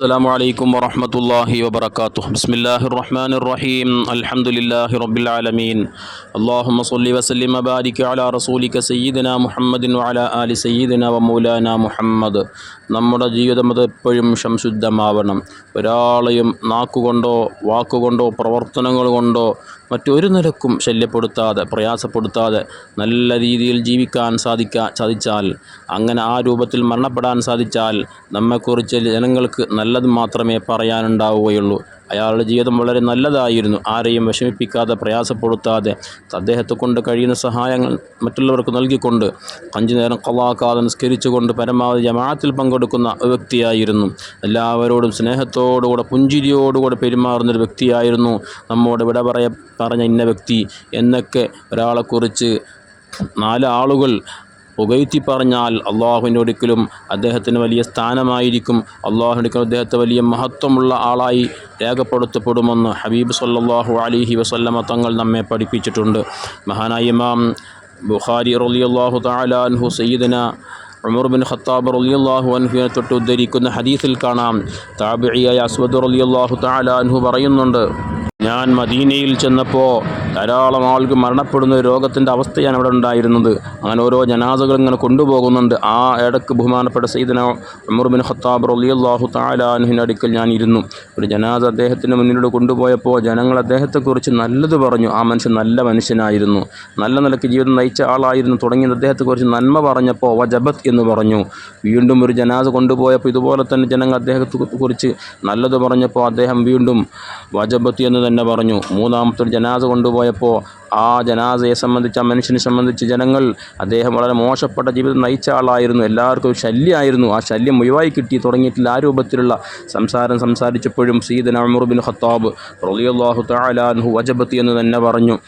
السلام عليكم ورحمة الله وبركاته بسم الله الرحمن الرحيم الحمد لله رب العالمين اللهم صل وسلم وبارك على رسولك سيدنا محمد وعلى آل سيدنا ومولانا മുഹമ്മദ് നമ്മുടെ ജീവിതം അത് എപ്പോഴും സംശുദ്ധമാവണം ഒരാളെയും നാക്കുകൊണ്ടോ വാക്കുകൊണ്ടോ പ്രവർത്തനങ്ങൾ കൊണ്ടോ മറ്റൊരു നിലക്കും ശല്യപ്പെടുത്താതെ പ്രയാസപ്പെടുത്താതെ നല്ല രീതിയിൽ ജീവിക്കാൻ സാധിക്കാ സാധിച്ചാൽ അങ്ങനെ ആ രൂപത്തിൽ മരണപ്പെടാൻ സാധിച്ചാൽ നമ്മെക്കുറിച്ച് ജനങ്ങൾക്ക് നല്ലത് മാത്രമേ പറയാനുണ്ടാവുകയുള്ളൂ. അയാളുടെ ജീവിതം വളരെ നല്ലതായിരുന്നു. ആരെയും വിഷമിപ്പിക്കാതെ പ്രയാസപ്പെടുത്താതെ അദ്ദേഹത്തെ കൊണ്ട് കഴിയുന്ന സഹായങ്ങൾ മറ്റുള്ളവർക്ക് നൽകിക്കൊണ്ട് അഞ്ചു നേരം കൊള്ളാക്കാതെ നിസ്കരിച്ചുകൊണ്ട് പരമാവധി ജമാഅത്തിൽ പങ്കെടുക്കുന്ന വ്യക്തിയായിരുന്നു. എല്ലാവരോടും സ്നേഹത്തോടുകൂടെ പുഞ്ചിരിയോടുകൂടെ പെരുമാറുന്നൊരു വ്യക്തിയായിരുന്നു നമ്മോട് വിട പറയ പറഞ്ഞ ഇന്ന വ്യക്തി എന്നൊക്കെ ഒരാളെക്കുറിച്ച് നാല് ആളുകൾ പുകഴ്ത്തി പറഞ്ഞാൽ അള്ളാഹുവിന്റെ ഒരിക്കലും അദ്ദേഹത്തിന് വലിയ സ്ഥാനമായിരിക്കും. അള്ളാഹുവിന്റെ ഒരിക്കലും അദ്ദേഹത്തെ വലിയ മഹത്വമുള്ള ആളായി രേഖപ്പെടുത്തപ്പെടുമെന്ന് ഹബീബ് സല്ലാഹു അലിഹി വസല്ലമ തങ്ങൾ നമ്മെ പഠിപ്പിച്ചിട്ടുണ്ട്. മഹാനായ ഇമാം ബുഖാരി റളിയല്ലാഹു തആല അൻഹു സയ്യിദന ഉമർ ബിൻ ഖത്താബ് റളിയല്ലാഹു അൻഹുവിനെ തൊട്ട് ഉദ്ധരിക്കുന്ന ഹദീസിൽ കാണാം. താബിയായ അസ്വദ് റളിയല്ലാഹു തആല അൻഹു പറയുന്നുണ്ട് ഞാൻ മദീനയിൽ ചെന്നപ്പോൾ ധാരാളം ആൾക്ക് മരണപ്പെടുന്ന ഒരു രോഗത്തിന്റെ അവസ്ഥയാണ് അവിടെ ഉണ്ടായിരുന്നത്. അങ്ങനെ ഓരോ ജനാസകൾ ഇങ്ങനെ കൊണ്ടുപോകുന്നുണ്ട്. ആ ഇടയ്ക്ക് ബഹുമാനപ്പെട്ട സൈദന ഉമർ ബിൻ ഖത്താബ് റളിയല്ലാഹു താലാനുഹിന്റെ അടുക്കൽ ഞാൻ ഇരുന്നു. ഒരു ജനാസ അദ്ദേഹത്തിന്റെ മുന്നിലൂടെ കൊണ്ടുപോയപ്പോൾ ജനങ്ങൾ അദ്ദേഹത്തെക്കുറിച്ച് നല്ലത് പറഞ്ഞു. ആ മനുഷ്യൻ നല്ല മനുഷ്യനായിരുന്നു. നല്ല നിലയ്ക്ക് ജീവിതം നയിച്ച ആളായിരുന്നു. തുടങ്ങിയത് അദ്ദേഹത്തെക്കുറിച്ച് നന്മ പറഞ്ഞപ്പോൾ വജബത്ത് എന്ന് പറഞ്ഞു. വീണ്ടും ഒരു ജനാസ കൊണ്ടുപോയപ്പോൾ ഇതുപോലെ തന്നെ ജനങ്ങൾ അദ്ദേഹത്തെക്കുറിച്ച് നല്ലത് പറഞ്ഞപ്പോൾ അദ്ദേഹം വീണ്ടും വജബത്ത് എന്ന് തന്നെ പറഞ്ഞു. മൂന്നാമത്തെ ഒരു ജനാസ കൊണ്ടുപോയപ്പോൾ ആ ജനാസയെ സംബന്ധിച്ച് ആ മനുഷ്യനെ സംബന്ധിച്ച് ജനങ്ങൾ അദ്ദേഹം വളരെ മോശപ്പെട്ട ജീവിതം നയിച്ച ആളായിരുന്നു. എല്ലാവർക്കും ശല്യമായിരുന്നു. ആ ശല്യം ഒഴിവായി കിട്ടി. തുടങ്ങിയിട്ടില്ല ആ രൂപത്തിലുള്ള സംസാരം സംസാരിച്ചപ്പോഴും സീദൻ അമർ ബിൻ ഖത്താബ് റളിയല്ലാഹു തലാൻഹു വജബത്ത് എന്ന് തന്നെ പറഞ്ഞു.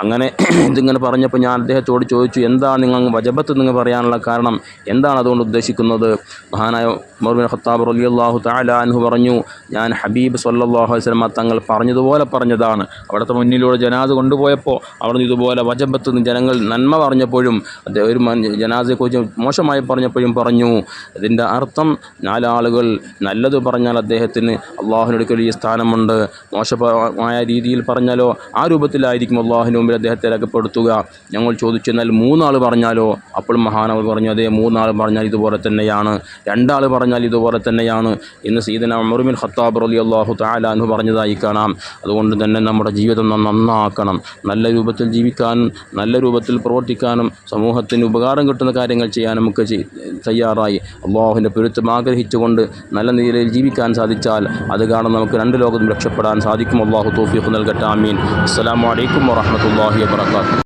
അങ്ങനെ ഇതിങ്ങനെ പറഞ്ഞപ്പോൾ ഞാൻ അദ്ദേഹത്തോട് ചോദിച്ചു എന്താണ് നിങ്ങൾ വജബത്ത് നിങ്ങൾ പറയാനുള്ള കാരണം? എന്താണ് അതുകൊണ്ട് ഉദ്ദേശിക്കുന്നത്? മഹാനായ ഉമർ ബിൻ ഖത്താബ് റളിയല്ലാഹു തലാൻഹു പറഞ്ഞു ഞാൻ ഹബീബ് സല്ലാഹു വസ്ലമ തങ്ങൾ പറഞ്ഞതുപോലെ പറഞ്ഞതാണ്. അവിടുത്തെ മുന്നിലൂടെ ജനാസ് കൊണ്ടുപോയപ്പോൾ അവിടുന്ന് ഇതുപോലെ വചമ്പത്ത് നിന്ന് ജനങ്ങൾ നന്മ പറഞ്ഞപ്പോഴും ഒരു മൻ- കുറിച്ച് മോശമായി പറഞ്ഞപ്പോഴും പറഞ്ഞു. ഇതിന്റെ അർത്ഥം നാലാളുകൾ നല്ലത് പറഞ്ഞാൽ അദ്ദേഹത്തിന് അള്ളാഹുനടുക്കൽ ഈ സ്ഥാനമുണ്ട്. മോശമായ രീതിയിൽ പറഞ്ഞാലോ ആ രൂപത്തിലായിരിക്കും അള്ളാഹുവിന് മുമ്പിൽ അദ്ദേഹത്തെ രേഖപ്പെടുത്തുക. ഞങ്ങൾ ചോദിച്ചു എന്നാൽ മൂന്നാൾ പറഞ്ഞാലോ? അപ്പോൾ മഹാനവർ പറഞ്ഞു അതേ മൂന്നാൾ പറഞ്ഞാൽ ഇതുപോലെ തന്നെയാണ്. രണ്ടാൾ പറഞ്ഞാൽ ഇതുപോലെ തന്നെയാണ്. ഇന്ന് സീദന ഉമർബിൻ ഖത്താബ് റലി അള്ളാഹു താലാൻഹു പറഞ്ഞതായി കാണാം. അതുകൊണ്ട് തന്നെ നമ്മുടെ ജീവിതം നാം നന്നാക്കണം. നല്ല രൂപത്തിൽ ജീവിക്കാനും നല്ല രൂപത്തിൽ പ്രവർത്തിക്കാനും സമൂഹത്തിന് ഉപകാരം കിട്ടുന്ന കാര്യങ്ങൾ ചെയ്യാനും ഒക്കെ ചെയ്- തയ്യാറായി. അള്ളാഹുവിന്റെ പൊരുത്തം ആഗ്രഹിച്ചുകൊണ്ട് നല്ല നിലയിൽ ജീവിക്കാൻ സാധിച്ചാൽ അത് കാണാൻ നമുക്ക് രണ്ട് ലോകത്തും രക്ഷപ്പെടാൻ സാധിക്കും. അള്ളാഹു തോഫീഖ് നൽകട്ടെ. ആമീൻ. അസ്സലാമു അലൈക്കും വറഹ്മത്തുള്ളാഹി വബറകാതുഹു.